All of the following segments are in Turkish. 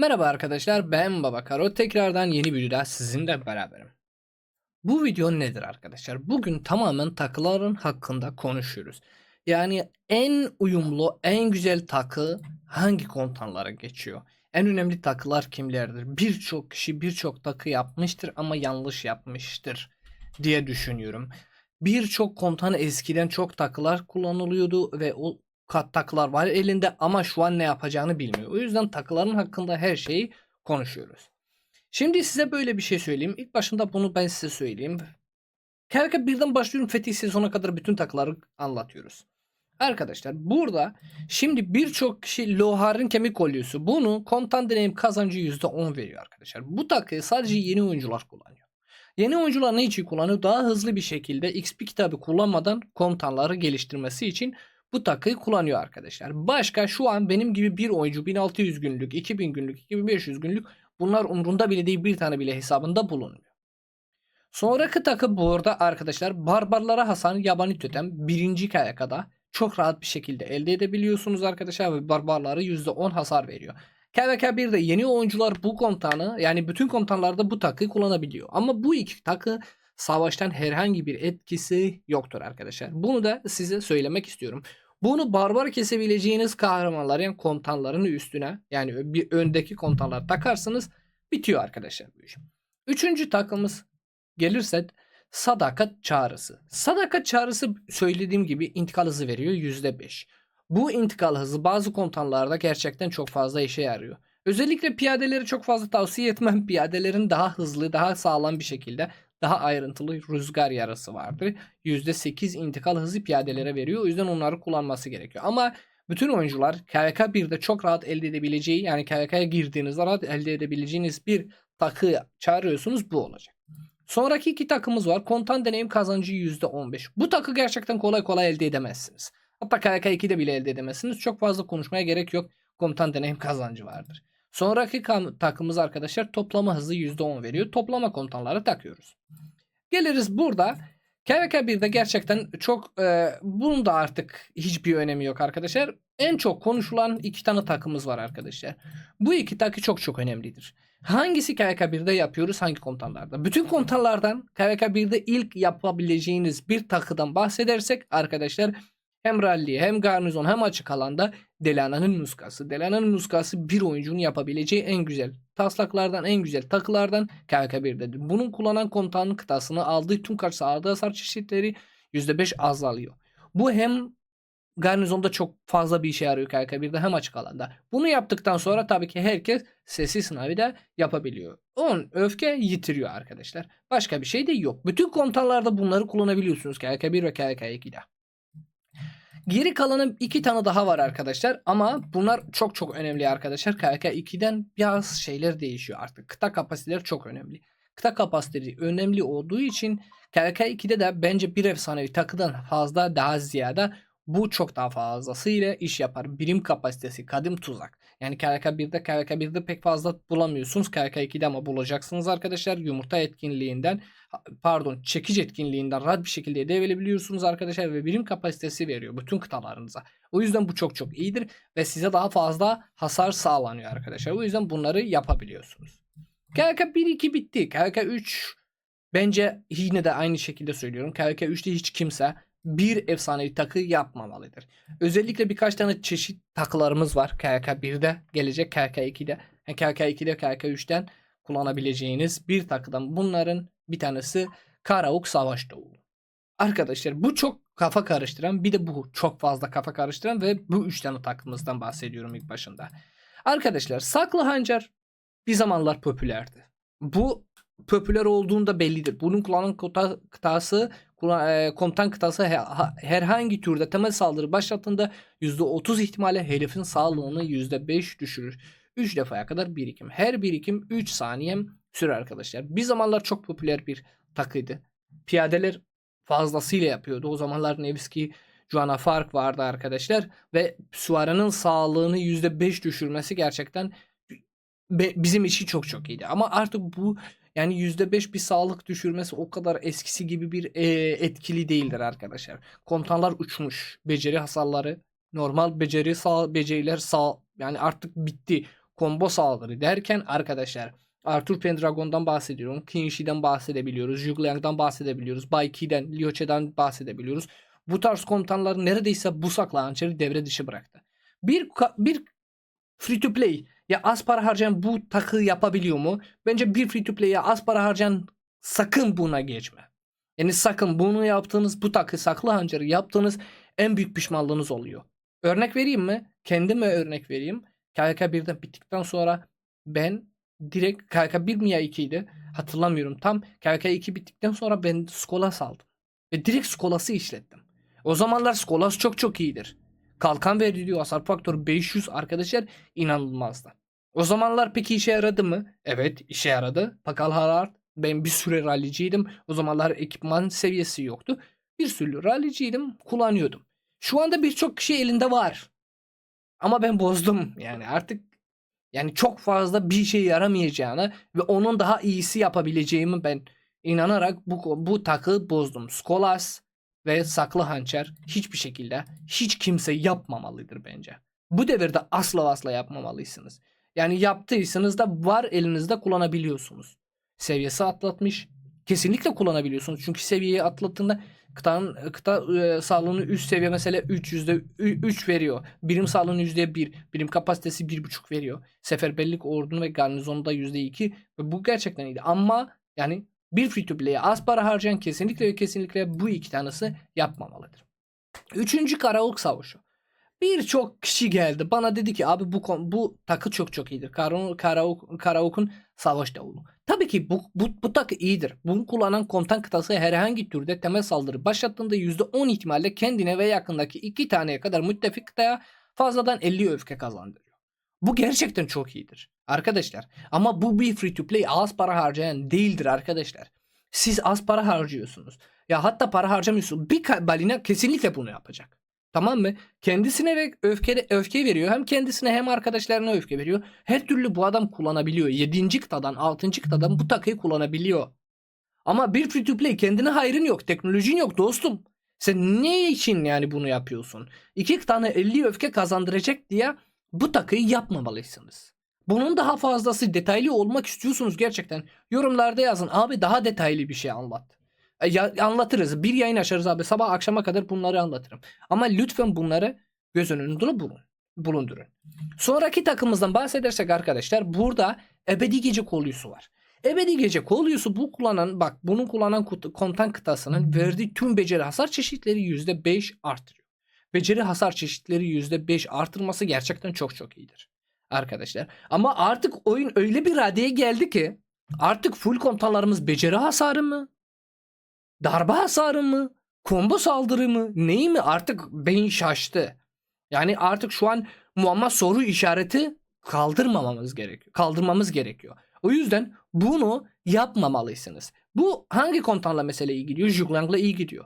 Merhaba arkadaşlar ben Baba Karo tekrardan yeni videoda sizinle beraberim. Bu video nedir arkadaşlar? Bugün tamamen takıların hakkında konuşuyoruz. Yani en uyumlu, en güzel takı hangi komutanlara geçiyor? En önemli takılar kimlerdir? Birçok kişi birçok takı yapmıştır ama yanlış yapmıştır diye düşünüyorum. Birçok komutan eskiden çok takılar kullanılıyordu ve o takılar var elinde ama şu an ne yapacağını bilmiyor. O yüzden takıların hakkında her şeyi konuşuyoruz. Şimdi size böyle bir şey söyleyeyim. İlk başında bunu ben size söyleyeyim. Kerke birden başlıyorum Fetih sezona kadar bütün takıları anlatıyoruz. Arkadaşlar burada şimdi birçok kişi Lohar'ın kemik kolyosu bunu komutan deneyim kazancı %10 veriyor arkadaşlar. Bu takıyı sadece yeni oyuncular kullanıyor. Yeni oyuncular ne için kullanıyor? Daha hızlı bir şekilde XP kitabı kullanmadan komutanları geliştirmesi için bu takıyı kullanıyor arkadaşlar. Başka şu an benim gibi bir oyuncu 1600 günlük, 2000 günlük, 2500 günlük bunlar umrunda bile değil bir tane bile hesabında bulunmuyor. Sonraki takı bu arada arkadaşlar barbarlara Hasan yabani totem birinci KYK'da çok rahat bir şekilde elde edebiliyorsunuz arkadaşlar ve barbarlara %10 hasar veriyor. KVK 1'de yeni oyuncular bu komutanı yani bütün komutanlarda bu takıyı kullanabiliyor. Ama bu iki takı savaştan herhangi bir etkisi yoktur arkadaşlar. Bunu da size söylemek istiyorum. Bunu barbar kesebileceğiniz kahramanlar yani komutanların üstüne yani bir öndeki komutanlar takarsınız bitiyor arkadaşlar bu iş. Üçüncü takımız gelirse sadakat çağrısı. Sadakat çağrısı söylediğim gibi intikal hızı veriyor %5. Bu intikal hızı bazı komutanlarda gerçekten çok fazla işe yarıyor. Özellikle piyadeleri çok fazla tavsiye etmem. Piyadelerin daha hızlı, daha sağlam bir şekilde daha ayrıntılı rüzgar yarası vardır. %8 intikal hızı piyadelere veriyor. O yüzden onları kullanması gerekiyor. Ama bütün oyuncular KVK 1'de çok rahat elde edebileceği yani KVK'ya girdiğinizde rahat elde edebileceğiniz bir takı çağırıyorsunuz bu olacak. Sonraki iki takımız var. Kontan deneyim kazancı %15. Bu takı gerçekten kolay kolay elde edemezsiniz. Hatta KVK 2'de bile elde edemezsiniz. Çok fazla konuşmaya gerek yok. Komutan deneyim kazancı vardır. Sonraki takımız arkadaşlar toplama hızı %10 veriyor. Toplama komutanları takıyoruz. Geliriz burada. KVK 1'de gerçekten çok e, bunun da artık hiçbir önemi yok arkadaşlar. En çok konuşulan iki tane takımız var arkadaşlar. Bu iki takı çok çok önemlidir. Hangisi KVK 1'de yapıyoruz hangi komutanlarda? Bütün komutanlardan KVK 1'de ilk yapabileceğiniz bir takıdan bahsedersek arkadaşlar hem rally hem garnizon hem açık alanda Delana'nın muskası. Delana'nın muskası bir oyuncunun yapabileceği en güzel taslaklardan en güzel takılardan KK1'dedir. Bunun kullanan komutanın kıtasını aldığı tüm karşı aldığı hasar çeşitleri %5 azalıyor. Bu hem garnizonda çok fazla bir işe yarıyor KK1'de hem açık alanda. Bunu yaptıktan sonra tabii ki herkes sessiz sınavı da yapabiliyor. On öfke yitiriyor arkadaşlar. Başka bir şey de yok. Bütün komutanlarda bunları kullanabiliyorsunuz KK1 ve KK2'de. Geri kalanı iki tane daha var arkadaşlar ama bunlar çok çok önemli arkadaşlar. KK2'den biraz şeyler değişiyor artık. Kıta kapasiteleri çok önemli. Kıta kapasiteleri önemli olduğu için KK2'de de bence bir efsanevi takıdan fazla daha ziyade bu çok daha fazlasıyla iş yapar. Birim kapasitesi, kadim tuzak. Yani KK1'de KK1'de pek fazla bulamıyorsunuz. KK2'de ama bulacaksınız arkadaşlar. Yumurta etkinliğinden pardon çekiç etkinliğinden rahat bir şekilde edebiliyorsunuz arkadaşlar ve birim kapasitesi veriyor bütün kıtalarınıza. O yüzden bu çok çok iyidir ve size daha fazla hasar sağlanıyor arkadaşlar. O yüzden bunları yapabiliyorsunuz. KK 1-2 bitti. KK 3 bence yine de aynı şekilde söylüyorum. KK 3'te hiç kimse bir efsanevi takı yapmamalıdır. Özellikle birkaç tane çeşit takılarımız var. KK 1'de gelecek KK 2'de. KK 2'de KK 3'ten kullanabileceğiniz bir takıdan bunların bir tanesi Karauk Savaş Doğulu. Arkadaşlar bu çok kafa karıştıran bir de bu çok fazla kafa karıştıran ve bu üç tane takımımızdan bahsediyorum ilk başında. Arkadaşlar Saklı Hancar bir zamanlar popülerdi. Bu popüler olduğunda bellidir. Bunun kullanılan kota, kıtası e, komutan kıtası herhangi türde temel saldırı başlattığında %30 ihtimalle hedefin sağlığını %5 düşürür. 3 defaya kadar birikim. Her birikim 3 saniyem sürer arkadaşlar. Bir zamanlar çok popüler bir takıydı. Piyadeler fazlasıyla yapıyordu. O zamanlar Nevski Joanna Fark vardı arkadaşlar ve Suara'nın sağlığını %5 düşürmesi gerçekten bizim için çok çok iyiydi. Ama artık bu yani %5 bir sağlık düşürmesi o kadar eskisi gibi bir e, etkili değildir arkadaşlar. Komutanlar uçmuş. Beceri hasarları normal beceri sağ beceriler sağ yani artık bitti combo saldırı derken arkadaşlar Arthur Pendragon'dan bahsediyorum. Kinshi'den bahsedebiliyoruz. Zhugliang'dan bahsedebiliyoruz. Baiki'den, Liuche'den bahsedebiliyoruz. Bu tarz komutanları neredeyse Busak'la hançeri devre dışı bıraktı. Bir, bir free to play ya az para harcayan bu takı yapabiliyor mu? Bence bir free to play'e az para harcayan sakın buna geçme. Yani sakın bunu yaptığınız bu takı saklı hançeri yaptığınız en büyük pişmanlığınız oluyor. Örnek vereyim mi? Kendime örnek vereyim. KK 1'den bittikten sonra ben direkt KK 1 mi ya 2 idi? Hatırlamıyorum tam. KK 2 bittikten sonra ben Skolas aldım. Ve direkt Skolas'ı işlettim. O zamanlar Skolas çok çok iyidir. Kalkan veriliyor hasar faktörü 500 arkadaşlar inanılmazdı. O zamanlar peki işe yaradı mı? Evet işe yaradı. Pakal Harard ben bir süre ralliciydim. O zamanlar ekipman seviyesi yoktu. Bir sürü ralliciydim kullanıyordum. Şu anda birçok kişi elinde var. Ama ben bozdum yani artık yani çok fazla bir şey yaramayacağını ve onun daha iyisi yapabileceğimi ben inanarak bu bu takı bozdum. Skolas ve saklı hançer hiçbir şekilde hiç kimse yapmamalıdır bence. Bu devirde asla asla yapmamalısınız. Yani yaptıysanız da var elinizde kullanabiliyorsunuz. Seviyesi atlatmış. Kesinlikle kullanabiliyorsunuz. Çünkü seviyeyi atlattığında kıtanın kıta e, sağlığını üst seviye mesela 3 yüzde 3 veriyor. Birim sağlığını yüzde 1, birim kapasitesi 1.5 veriyor. Seferberlik ordunu ve garnizonu da yüzde 2 ve bu gerçekten iyiydi. Ama yani bir free to play'e az para harcayan kesinlikle ve kesinlikle bu iki tanesi yapmamalıdır. Üçüncü Karaok Savaşı. Birçok kişi geldi bana dedi ki abi bu bu takı çok çok iyidir. Karaok, Karaok, Karaok'un savaş davulu. Tabii ki bu, bu, bu takı iyidir. Bunu kullanan komutan kıtası herhangi türde temel saldırı başlattığında %10 ihtimalle kendine ve yakındaki iki taneye kadar müttefik kıtaya fazladan 50 öfke kazandırıyor. Bu gerçekten çok iyidir. Arkadaşlar ama bu bir free to play az para harcayan değildir arkadaşlar. Siz az para harcıyorsunuz. Ya hatta para harcamıyorsunuz. Bir balina kesinlikle bunu yapacak. Tamam mı? Kendisine ve öfke, öfke veriyor. Hem kendisine hem arkadaşlarına öfke veriyor. Her türlü bu adam kullanabiliyor. 7. kıtadan 6. kıtadan bu takıyı kullanabiliyor. Ama bir free to play kendine hayrın yok. Teknolojin yok dostum. Sen ne için yani bunu yapıyorsun? İki tane 50 öfke kazandıracak diye bu takıyı yapmamalısınız. Bunun daha fazlası detaylı olmak istiyorsunuz gerçekten. Yorumlarda yazın. Abi daha detaylı bir şey anlat. E, ya, anlatırız. Bir yayın açarız abi. Sabah akşama kadar bunları anlatırım. Ama lütfen bunları göz önünde bulun, bulundurun. Sonraki takımımızdan bahsedersek arkadaşlar burada ebedi gece kolyosu var. Ebedi gece kolyosu bu kullanan bak bunu kullanan komutan kıtasının verdiği tüm beceri hasar çeşitleri %5 artırıyor. Beceri hasar çeşitleri %5 artırması gerçekten çok çok iyidir. Arkadaşlar ama artık oyun öyle bir raddeye geldi ki artık full komutanlarımız beceri hasarı mı? Darbe hasarı mı? Combo saldırı mı? Neyi mi? Artık beyin şaştı. Yani artık şu an muamma soru işareti kaldırmamamız gerekiyor. Kaldırmamız gerekiyor. O yüzden bunu yapmamalısınız. Bu hangi komutanla mesela iyi gidiyor? Zhugliang'la iyi gidiyor.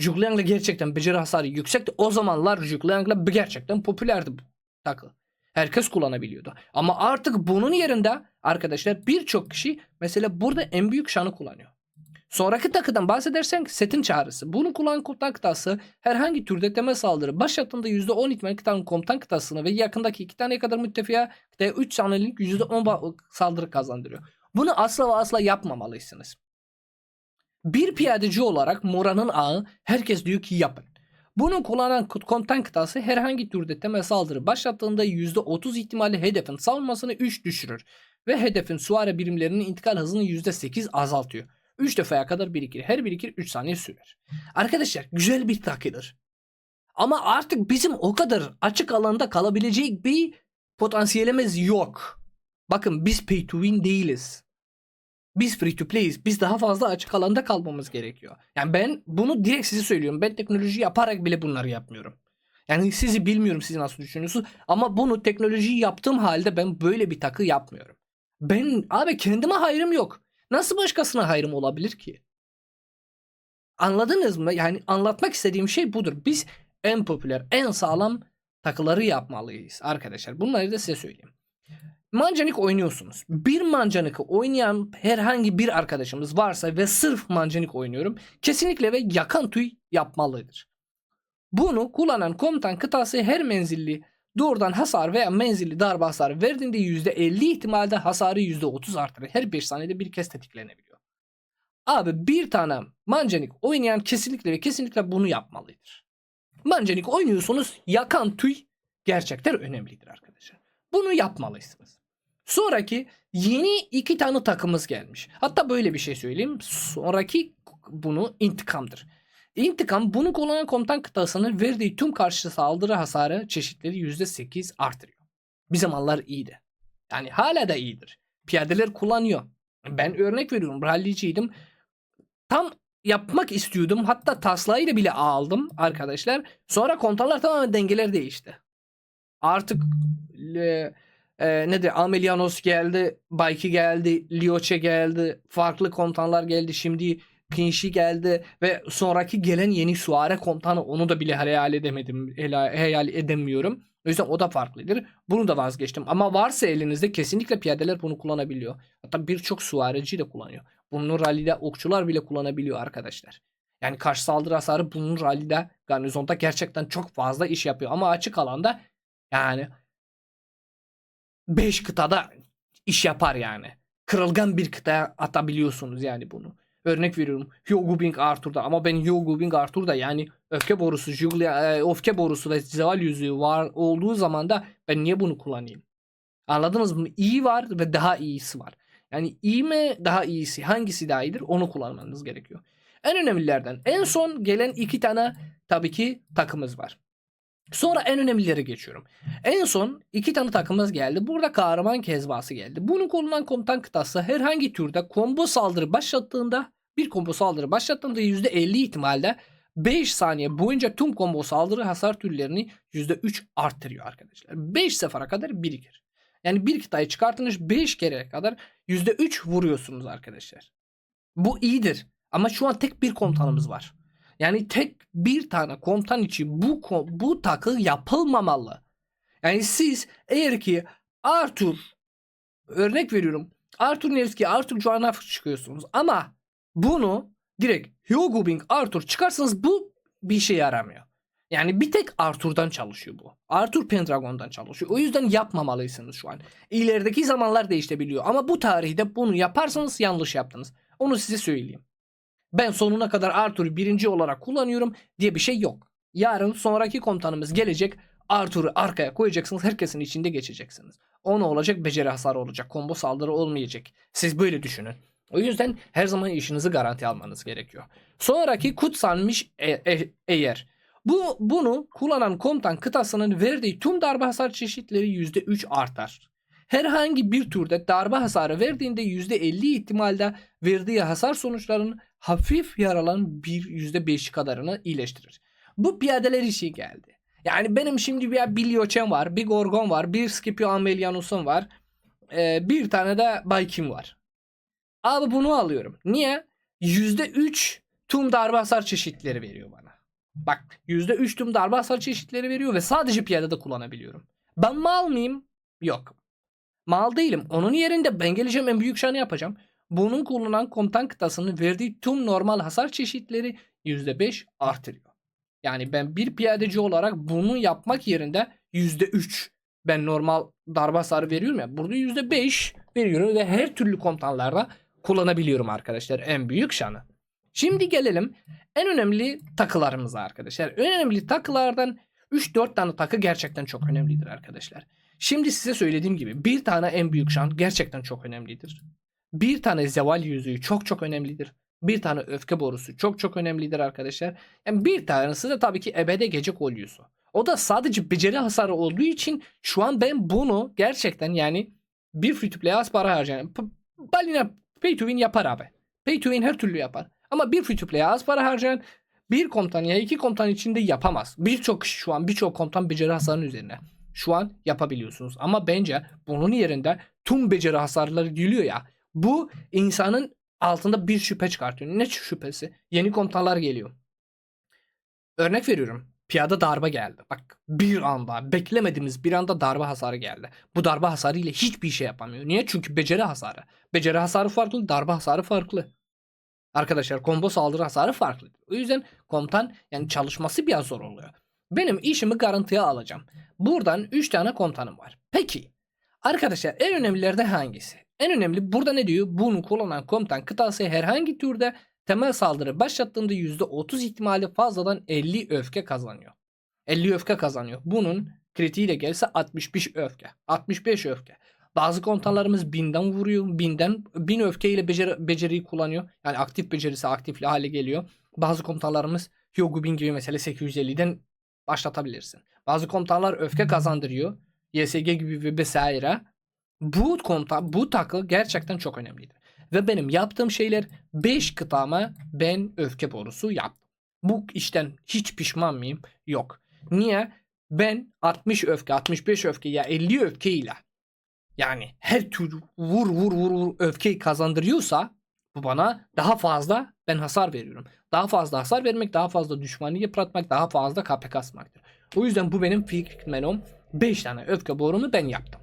Zhugliang'la gerçekten beceri hasarı yüksekti. O zamanlar Zhugliang'la gerçekten popülerdi bu takı. Herkes kullanabiliyordu. Ama artık bunun yerinde arkadaşlar birçok kişi mesela burada en büyük şanı kullanıyor. Sonraki takıdan bahsedersen setin çağrısı. Bunu kullanan komutan kıtası herhangi türde temel saldırı başlattığında %10 ihtimal kıtanın komutan kıtasını ve yakındaki iki taneye kadar müttefiğe kıtaya 3 saniyelik %10 ba- saldırı kazandırıyor. Bunu asla ve asla yapmamalısınız. Bir piyadeci olarak Mora'nın ağı herkes diyor ki yapın. Bunu kullanan komutan kıtası herhangi türde temel saldırı başlattığında %30 ihtimalle hedefin savunmasını 3 düşürür ve hedefin suare birimlerinin intikal hızını %8 azaltıyor. 3 defaya kadar birikir. Her birikir 3 saniye sürer. Arkadaşlar güzel bir takıdır. Ama artık bizim o kadar açık alanda kalabilecek bir potansiyelimiz yok. Bakın biz pay to win değiliz. Biz free to play'iz. Biz daha fazla açık alanda kalmamız gerekiyor. Yani ben bunu direkt size söylüyorum. Ben teknoloji yaparak bile bunları yapmıyorum. Yani sizi bilmiyorum siz nasıl düşünüyorsunuz. Ama bunu teknoloji yaptığım halde ben böyle bir takı yapmıyorum. Ben abi kendime hayrım yok. Nasıl başkasına hayrım olabilir ki? Anladınız mı? Yani anlatmak istediğim şey budur. Biz en popüler, en sağlam takıları yapmalıyız arkadaşlar. Bunları da size söyleyeyim. Mancanik oynuyorsunuz. Bir mancanik'i oynayan herhangi bir arkadaşımız varsa ve sırf mancanik oynuyorum kesinlikle ve yakan tüy yapmalıdır. Bunu kullanan komutan kıtası her menzilli doğrudan hasar veya menzilli darbe hasarı verdiğinde %50 ihtimalde hasarı %30 artırır. Her 5 saniyede bir kez tetiklenebiliyor. Abi bir tane mancanik oynayan kesinlikle ve kesinlikle bunu yapmalıdır. Mancanik oynuyorsunuz yakan tüy gerçekten önemlidir arkadaşlar. Bunu yapmalısınız. Sonraki yeni iki tane takımız gelmiş. Hatta böyle bir şey söyleyeyim. Sonraki bunu intikamdır. İntikam bunu kullanan komutan kıtasının verdiği tüm karşı saldırı hasarı çeşitleri %8 artırıyor. Bir zamanlar iyiydi. Yani hala da iyidir. Piyadeler kullanıyor. Ben örnek veriyorum ralliciydim. Tam yapmak istiyordum. Hatta taslağıyla bile aldım arkadaşlar. Sonra komutanlar tamamen dengeler değişti. Artık e, e, nedir Amelianos geldi, Bayki geldi, Lioche geldi, farklı komutanlar geldi. Şimdi Kinshi geldi ve sonraki gelen yeni Suare komutanı onu da bile hayal edemedim, hayal edemiyorum. O yüzden o da farklıdır. Bunu da vazgeçtim. Ama varsa elinizde kesinlikle piyadeler bunu kullanabiliyor. Hatta birçok suareci de kullanıyor. Bunu rallide okçular bile kullanabiliyor arkadaşlar. Yani karşı saldırı hasarı bunun rallide garnizonda gerçekten çok fazla iş yapıyor. Ama açık alanda yani 5 kıtada iş yapar yani. Kırılgan bir kıtaya atabiliyorsunuz yani bunu. Örnek veriyorum Hyogo Bing Arthur'da ama ben Hyogo Bing Arthur'da yani öfke borusu, Julia, e, öfke borusu ve zeval yüzüğü var olduğu zaman da ben niye bunu kullanayım? Anladınız mı? İyi var ve daha iyisi var. Yani iyi mi daha iyisi hangisi daha iyidir onu kullanmanız gerekiyor. En önemlilerden en son gelen iki tane tabii ki takımız var. Sonra en önemlilere geçiyorum. En son iki tane takımımız geldi. Burada kahraman kezbası geldi. Bunu kullanan komutan kıtası herhangi türde combo saldırı başlattığında bir combo saldırı başlattığında %50 ihtimalle 5 saniye boyunca tüm combo saldırı hasar türlerini %3 arttırıyor arkadaşlar. 5 sefere kadar birikir. Yani bir kıtayı çıkartınız 5 kere kadar %3 vuruyorsunuz arkadaşlar. Bu iyidir. Ama şu an tek bir komutanımız var. Yani tek bir tane komutan için bu bu takı yapılmamalı. Yani siz eğer ki Arthur örnek veriyorum. Arthur Nevski, Arthur Joanna çıkıyorsunuz ama bunu direkt Hyogo Bing Arthur çıkarsanız bu bir şey yaramıyor. Yani bir tek Arthur'dan çalışıyor bu. Arthur Pendragon'dan çalışıyor. O yüzden yapmamalısınız şu an. İlerideki zamanlar değişebiliyor. Ama bu tarihte bunu yaparsanız yanlış yaptınız. Onu size söyleyeyim. Ben sonuna kadar Arthur'u birinci olarak kullanıyorum diye bir şey yok. Yarın sonraki komutanımız gelecek. Arthur'u arkaya koyacaksınız. Herkesin içinde geçeceksiniz. O ne olacak? Beceri hasarı olacak. Combo saldırı olmayacak. Siz böyle düşünün. O yüzden her zaman işinizi garanti almanız gerekiyor. Sonraki kutsanmış e- e- eğer. Bu bunu kullanan komutan kıtasının verdiği tüm darbe hasar çeşitleri %3 artar. Herhangi bir türde darbe hasarı verdiğinde %50 ihtimalde verdiği hasar sonuçlarının hafif yaralan bir %5 kadarını iyileştirir. Bu piyadeler için geldi. Yani benim şimdi bir Bilyoçem var, bir Gorgon var, bir Scipio Amelianus'um var, ee, bir tane de Baykim var. Abi bunu alıyorum. Niye? %3 tüm darbe hasar çeşitleri veriyor bana. Bak %3 tüm darbe hasar çeşitleri veriyor ve sadece piyadede kullanabiliyorum. Ben mal mıyım? Yok. Mal değilim. Onun yerinde ben geleceğim en büyük şanı yapacağım. Bunun kullanan komutan kıtasının verdiği tüm normal hasar çeşitleri %5 artırıyor. Yani ben bir piyadeci olarak bunu yapmak yerinde %3 ben normal darbe hasarı veriyorum ya. Burada %5 veriyorum ve her türlü komutanlarda kullanabiliyorum arkadaşlar. En büyük şanı. Şimdi gelelim en önemli takılarımıza arkadaşlar. Önemli takılardan 3-4 tane takı gerçekten çok önemlidir arkadaşlar. Şimdi size söylediğim gibi bir tane en büyük şan gerçekten çok önemlidir. Bir tane zeval yüzüğü çok çok önemlidir. Bir tane öfke borusu çok çok önemlidir arkadaşlar. Yani bir tanesi de tabii ki ebede gece kolyosu. O da sadece beceri hasarı olduğu için şu an ben bunu gerçekten yani bir free to play az para harcayan balina pay to win yapar abi. Pay to win her türlü yapar. Ama bir free to play az para harcayan bir komutan ya iki komutan içinde yapamaz. Birçok kişi şu an birçok komutan beceri hasarının üzerine. Şu an yapabiliyorsunuz. Ama bence bunun yerinde tüm beceri hasarları geliyor ya. Bu insanın altında bir şüphe çıkartıyor. Ne şüphesi? Yeni komutanlar geliyor. Örnek veriyorum. Piyada darbe geldi. Bak bir anda beklemediğimiz bir anda darbe hasarı geldi. Bu darbe hasarı ile hiçbir şey yapamıyor. Niye? Çünkü beceri hasarı. Beceri hasarı farklı, darbe hasarı farklı. Arkadaşlar combo saldırı hasarı farklı. O yüzden komutan yani çalışması biraz zor oluyor. Benim işimi garantiye alacağım. Buradan 3 tane komutanım var. Peki arkadaşlar en önemlilerden hangisi? En önemli burada ne diyor? Bunu kullanan komutan kıtası herhangi türde temel saldırı başlattığında %30 ihtimali fazladan 50 öfke kazanıyor. 50 öfke kazanıyor. Bunun kritiğiyle gelse 65 öfke. 65 öfke. Bazı komutanlarımız 1000'den vuruyor. 1000'den 1000 öfkeyle beceri, beceriyi kullanıyor. Yani aktif becerisi aktifli hale geliyor. Bazı komutanlarımız Hyogubin gibi mesela 850'den başlatabilirsin. Bazı komutanlar öfke kazandırıyor. YSG gibi ve vesaire. Bu komutan, bu takı gerçekten çok önemlidir. Ve benim yaptığım şeyler 5 kıtama ben öfke borusu yaptım. Bu işten hiç pişman mıyım? Yok. Niye? Ben 60 öfke, 65 öfke ya 50 öfke ile yani her tür vur vur vur vur öfkeyi kazandırıyorsa bu bana daha fazla ben hasar veriyorum. Daha fazla hasar vermek, daha fazla düşmanı yıpratmak, daha fazla KP kasmaktır. O yüzden bu benim fikrim. 5 tane öfke borumu ben yaptım.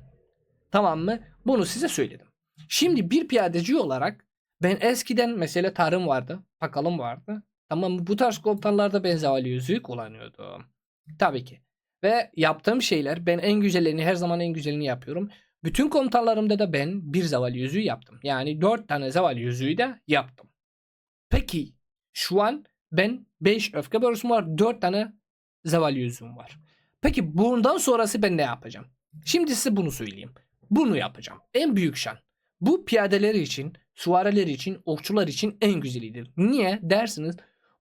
Tamam mı? Bunu size söyledim. Şimdi bir piyadeci olarak ben eskiden mesela tarım vardı, pakalım vardı. Tamam mı? Bu tarz komutanlarda ben zavali yüzüğü kullanıyordum. Tabii ki. Ve yaptığım şeyler ben en güzellerini her zaman en güzelini yapıyorum. Bütün komutanlarımda da ben bir zeval yüzüğü yaptım. Yani 4 tane zeval yüzüğü de yaptım. Peki şu an ben 5 öfke borusum var 4 tane zeval yüzüğüm var. Peki bundan sonrası ben ne yapacağım? Şimdi size bunu söyleyeyim. Bunu yapacağım. En büyük şan. Bu piyadeler için, süvariler için, okçular için en güzelidir. Niye dersiniz?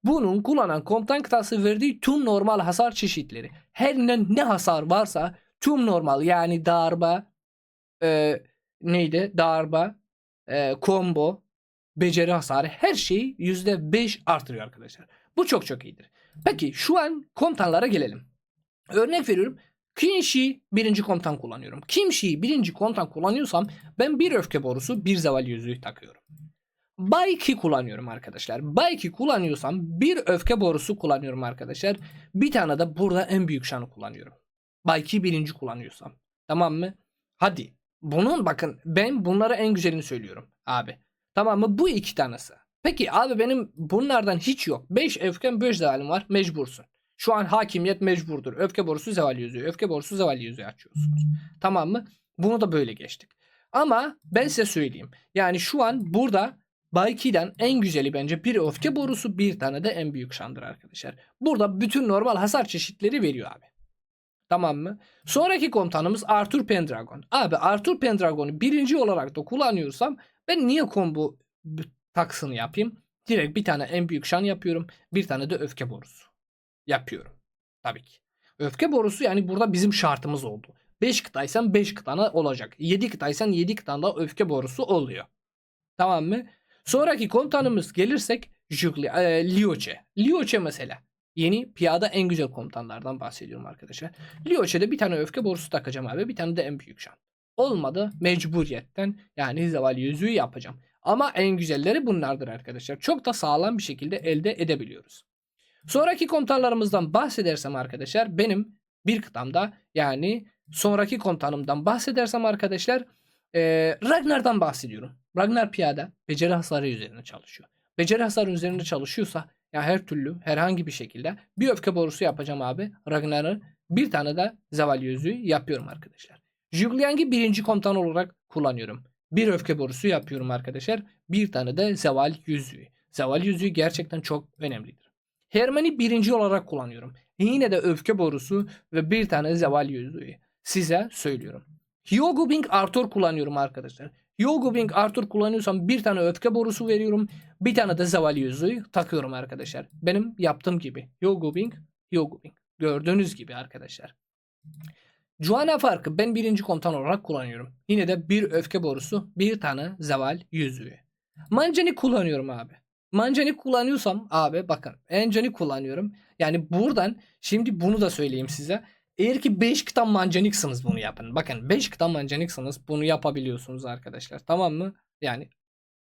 Bunun kullanan komutan kıtası verdiği tüm normal hasar çeşitleri. Her ne, ne hasar varsa tüm normal yani darba, e, neydi? Darba, e, combo, beceri hasarı her şeyi %5 artırıyor arkadaşlar. Bu çok çok iyidir. Peki şu an komutanlara gelelim. Örnek veriyorum. Kinshi birinci komutan kullanıyorum. Kimshi'yi birinci komutan kullanıyorsam ben bir öfke borusu bir zeval yüzüğü takıyorum. Baiki kullanıyorum arkadaşlar. Baiki kullanıyorsam bir öfke borusu kullanıyorum arkadaşlar. Bir tane de burada en büyük şanı kullanıyorum. Baiki birinci kullanıyorsam. Tamam mı? Hadi. Bunun bakın ben bunlara en güzelini söylüyorum abi. Tamam mı? Bu iki tanesi. Peki abi benim bunlardan hiç yok. 5 öfkem 5 zevalim var. Mecbursun. Şu an hakimiyet mecburdur. Öfke borusu zeval yüzüğü. Öfke borusu zeval yüzüğü açıyorsunuz. Tamam mı? Bunu da böyle geçtik. Ama ben size söyleyeyim. Yani şu an burada Bayki'den en güzeli bence bir öfke borusu bir tane de en büyük şandır arkadaşlar. Burada bütün normal hasar çeşitleri veriyor abi. Tamam mı? Sonraki komutanımız Arthur Pendragon. Abi Arthur Pendragon'u birinci olarak da kullanıyorsam ben niye combo taksını yapayım? Direkt bir tane en büyük şan yapıyorum. Bir tane de öfke borusu. Yapıyorum. Tabii ki. Öfke borusu yani burada bizim şartımız oldu. 5 kıtaysan 5 kıtana olacak. 7 kıtaysan 7 kıtanda öfke borusu oluyor. Tamam mı? Sonraki komutanımız gelirsek Jugli, e, Lioche. Lioche mesela. Yeni piyada en güzel komutanlardan bahsediyorum arkadaşlar. Lioche'de bir tane öfke borusu takacağım abi. Bir tane de en büyük şan. Olmadı mecburiyetten yani zeval yüzüğü yapacağım. Ama en güzelleri bunlardır arkadaşlar. Çok da sağlam bir şekilde elde edebiliyoruz. Sonraki komutanlarımızdan bahsedersem arkadaşlar benim bir kıtamda yani sonraki komutanımdan bahsedersem arkadaşlar e, Ragnar'dan bahsediyorum. Ragnar piyada beceri hasarı üzerine çalışıyor. Beceri hasarı üzerinde çalışıyorsa ya her türlü herhangi bir şekilde bir öfke borusu yapacağım abi. Ragnar'ı bir tane de zeval yüzüğü yapıyorum arkadaşlar. Jugliang'i birinci komutan olarak kullanıyorum. Bir öfke borusu yapıyorum arkadaşlar. Bir tane de zeval yüzüğü. Zeval yüzüğü gerçekten çok önemlidir. Herman'i birinci olarak kullanıyorum. Yine de öfke borusu ve bir tane zeval yüzüğü. Size söylüyorum. Hyogo Bing Arthur kullanıyorum arkadaşlar. Hyogo Bing Arthur kullanıyorsam bir tane öfke borusu veriyorum. Bir tane de zeval yüzüğü takıyorum arkadaşlar. Benim yaptığım gibi. Hyogo Bing, Hyogo Bing. Gördüğünüz gibi arkadaşlar. Juana farkı ben birinci komutan olarak kullanıyorum. Yine de bir öfke borusu, bir tane zeval yüzüğü. Mancani kullanıyorum abi. Mancani kullanıyorsam abi bakın Encani kullanıyorum. Yani buradan şimdi bunu da söyleyeyim size. Eğer ki 5 kıta mancaniksınız bunu yapın. Bakın 5 kıta mancaniksınız bunu yapabiliyorsunuz arkadaşlar. Tamam mı? Yani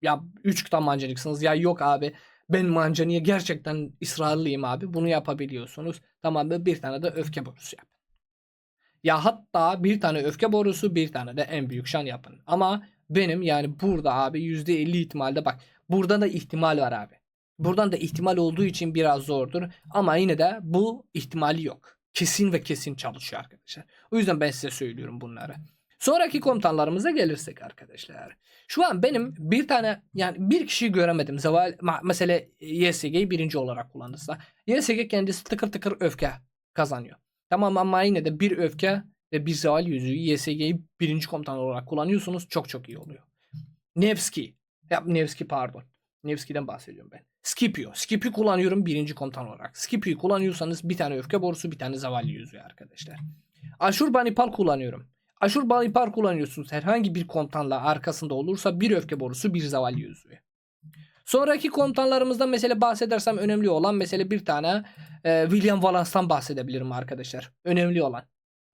ya 3 kıta mancaniksınız ya yok abi ben mancaniye gerçekten ısrarlıyım abi. Bunu yapabiliyorsunuz. Tamam mı? Bir tane de öfke borusu yapın. Ya hatta bir tane öfke borusu bir tane de en büyük şan yapın. Ama benim yani burada abi %50 ihtimalde bak burada da ihtimal var abi. Buradan da ihtimal olduğu için biraz zordur. Ama yine de bu ihtimali yok. kesin ve kesin çalışıyor arkadaşlar. O yüzden ben size söylüyorum bunları. Sonraki komutanlarımıza gelirsek arkadaşlar. Şu an benim bir tane yani bir kişiyi göremedim. Zeval mesela YSG'yi birinci olarak kullanırsa. YSG kendisi tıkır tıkır öfke kazanıyor. Tamam ama yine de bir öfke ve bir zeval yüzüğü YSG'yi birinci komutan olarak kullanıyorsunuz. Çok çok iyi oluyor. Nevski. Ya, Nevski pardon. Nevski'den bahsediyorum ben. Scipio. Scipio kullanıyorum birinci komutan olarak. Scipio'yu kullanıyorsanız bir tane öfke borusu bir tane zavallı yüzüğü arkadaşlar. Aşurbanipal kullanıyorum. Aşurbanipal kullanıyorsunuz. Herhangi bir komutanla arkasında olursa bir öfke borusu bir zavallı yüzüğü. Sonraki komutanlarımızdan mesela bahsedersem önemli olan mesela bir tane e, William Wallace'tan bahsedebilirim arkadaşlar. Önemli olan.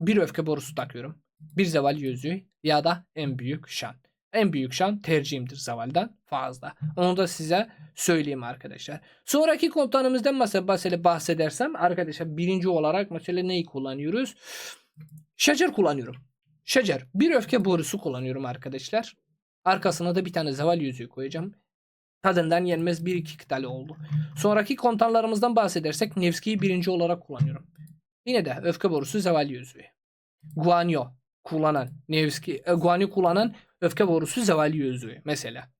Bir öfke borusu takıyorum. Bir zeval yüzüğü ya da en büyük şan. En büyük şan tercihimdir zevalden fazla. Onu da size söyleyeyim arkadaşlar. Sonraki komutanımızdan mesela bahsedersem arkadaşlar birinci olarak mesela neyi kullanıyoruz? Şecer kullanıyorum. Şecer. Bir öfke borusu kullanıyorum arkadaşlar. Arkasına da bir tane zeval yüzüğü koyacağım. Tadından yenmez bir iki kıtalı oldu. Sonraki komutanlarımızdan bahsedersek Nevski'yi birinci olarak kullanıyorum. Yine de öfke borusu zeval yüzüğü. Guanyo kullanan Nevski, e, Guanyo kullanan öfke borusu zeval yüzüğü mesela.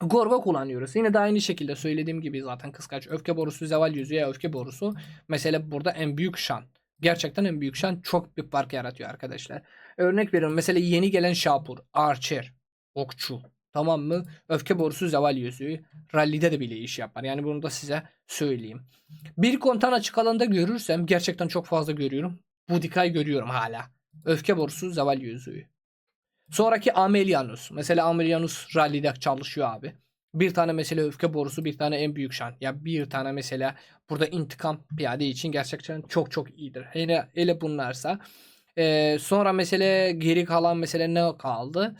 Gorgo kullanıyoruz. Yine de aynı şekilde söylediğim gibi zaten kıskaç öfke borusu zeval yüzüğü ya öfke borusu. Mesela burada en büyük şan. Gerçekten en büyük şan çok bir fark yaratıyor arkadaşlar. Örnek veriyorum mesela yeni gelen Şapur, Archer, Okçu. Tamam mı? Öfke borusu zeval yüzüğü. Rally'de de bile iş yapar. Yani bunu da size söyleyeyim. Bir kontan açık alanda görürsem gerçekten çok fazla görüyorum. Budikay görüyorum hala. Öfke borusu zeval yüzüğü. Sonraki Amelianus. Mesela Amelianus rally'de çalışıyor abi. Bir tane mesela öfke borusu bir tane en büyük şan. Ya bir tane mesela burada intikam piyade için gerçekten çok çok iyidir. Hele, hele bunlarsa. Ee, sonra mesela geri kalan mesela ne kaldı?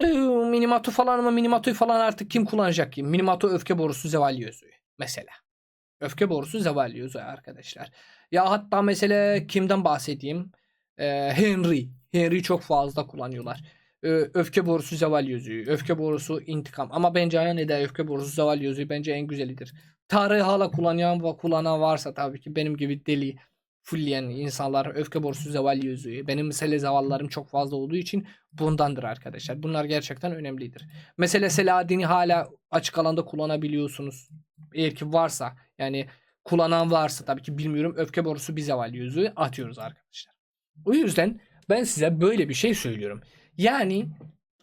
Ee, Minimato falan ama Minimato'yu falan artık kim kullanacak ki? Minimato öfke borusu zeval yüzüğü mesela. Öfke borusu zeval yüzüğü arkadaşlar. Ya hatta mesela kimden bahsedeyim? Ee, Henry. Henry çok fazla kullanıyorlar. Ee, öfke borusu zeval yüzüğü. Öfke borusu intikam. Ama bence yani de öfke borusu zeval yüzüğü bence en güzelidir. Tarığı hala kullanan ve kullanan varsa tabii ki benim gibi deli fullleyen insanlar öfke borusu zeval yüzüğü. Benim mesela zavallarım çok fazla olduğu için bundandır arkadaşlar. Bunlar gerçekten önemlidir. Mesela Selahaddin'i hala açık alanda kullanabiliyorsunuz. Eğer ki varsa yani kullanan varsa tabii ki bilmiyorum öfke borusu bir zeval yüzüğü atıyoruz arkadaşlar. O yüzden ben size böyle bir şey söylüyorum. Yani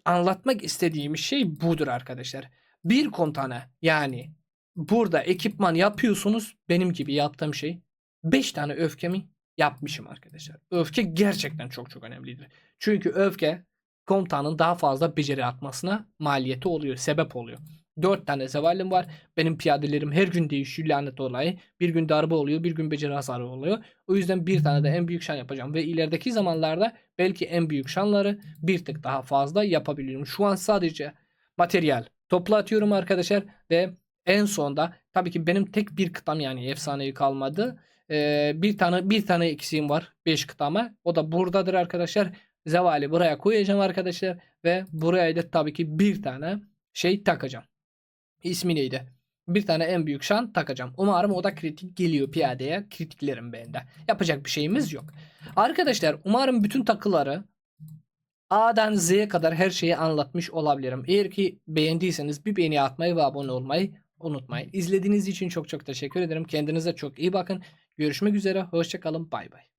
anlatmak istediğim şey budur arkadaşlar. Bir kontana yani burada ekipman yapıyorsunuz benim gibi yaptığım şey 5 tane öfkemi yapmışım arkadaşlar. Öfke gerçekten çok çok önemlidir. Çünkü öfke komutanın daha fazla beceri atmasına maliyeti oluyor, sebep oluyor. 4 tane zevalim var. Benim piyadelerim her gün değişiyor lanet olayı. Bir gün darbe oluyor, bir gün beceri hasarı oluyor. O yüzden bir tane de en büyük şan yapacağım. Ve ilerideki zamanlarda belki en büyük şanları bir tık daha fazla yapabiliyorum. Şu an sadece materyal toplatıyorum arkadaşlar. Ve en sonda tabii ki benim tek bir kıtam yani efsanevi kalmadı. Ee, bir tane bir tane eksiğim var 5 kıtama. O da buradadır arkadaşlar. Zevali buraya koyacağım arkadaşlar ve buraya da tabii ki bir tane şey takacağım. İsmi neydi? Bir tane en büyük şan takacağım. Umarım o da kritik geliyor piyadeye. Kritiklerim bende. Yapacak bir şeyimiz yok. Arkadaşlar umarım bütün takıları A'dan Z'ye kadar her şeyi anlatmış olabilirim. Eğer ki beğendiyseniz bir beğeni atmayı ve abone olmayı unutmayın. İzlediğiniz için çok çok teşekkür ederim. Kendinize çok iyi bakın. Görüşmek üzere. Hoşçakalın. Bay bay.